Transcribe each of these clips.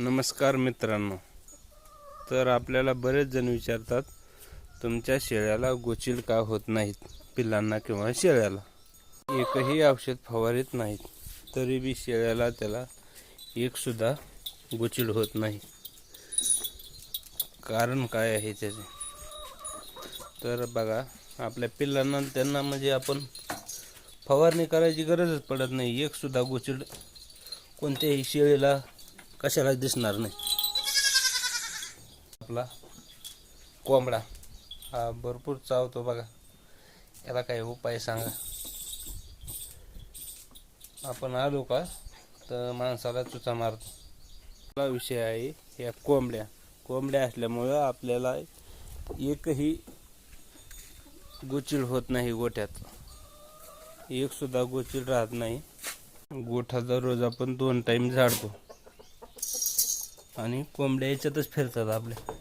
नमस्कार मित्रांनो. तर आपल्याला बरेच जण विचारतात तुमच्या शेळ्याला गोचिल का होत नाहीत? पिल्लांना किंवा शेळ्याला? एकही औषध फवारीत नाहीत तरी बी शेळ्याला त्याला एकसुद्धा गोचिल होत नाही. कारण काय आहे त्याचे? तर बघा आपल्या पिल्लांना त्यांना म्हणजे आपण फवारणी करायची गरजच पडत नाही. एकसुद्धा गोचिल कोणत्याही शेळीला कशाला दिसणार नाही. आपला कोंबडा. हा भरपूर चावतो बघा. याला काही उपाय सांगा. आपण आलो का तर माणसाला चुचा मारतो. आपला विषय आहे या कोंबड्या. कोंबड्या असल्यामुळं आपल्याला एकही गोचिड होत नाही गोठ्यात. एकसुद्धा गोचिड राहत नाही. गोठा दररोज आपण दोन टाईम झाडतो. आणि कोंबड्या याच्यातच फिरतात आपल्या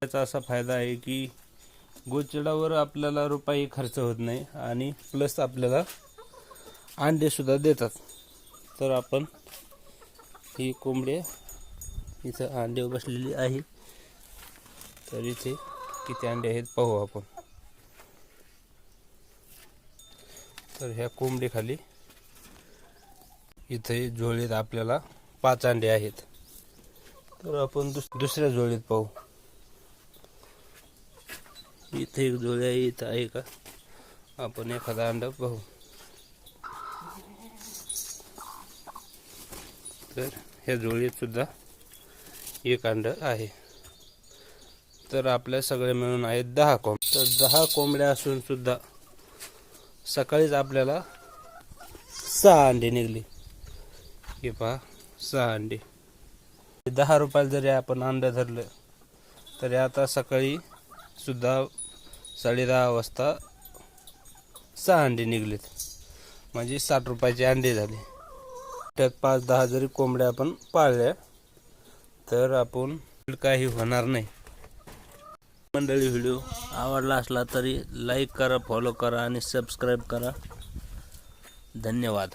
त्याचा असा फायदा आहे की गोचिडावर आपल्याला रुपये खर्च होत नाही आणि प्लस आपल्याला अंडेसुद्धा देतात. तर आपण ही कोंबडी इथं अंडे बसलेली आहे. तर इथे किती अंडे आहेत पाहू आपण. तर ह्या कोंबडीखाली इथे झोळीत आपल्याला पाच अंडे आहेत. तर आपण दुस दुसऱ्या जोडीत पाहू. इथे एक जोडी आहे इथं आहे का? आपण एखादा अंडा पाहू. तर ह्या जोडीत सुद्धा एक अंडा आहे. तर आपल्या सगळे मिळून आहेत दहा कोंब. तर दहा कोंबड्या असून सुद्धा सकाळीच आपल्याला सहा अंडे निघली. हे पहा सहा अंडे. दहा रुपयाला जरी आपण अंडं धरलं तरी आता सकाळी सुद्धा साडे दहा वाजता सहा अंडे निघलेत. म्हणजे साठ रुपयाचे अंडे झाले. त्यात पाच दहा जरी कोंबड्या आपण पाळल्या तर आपण काही होणार नाही. मंडळी व्हिडिओ आवडला असला तरी लाईक करा फॉलो करा आणि सबस्क्राईब करा. धन्यवाद.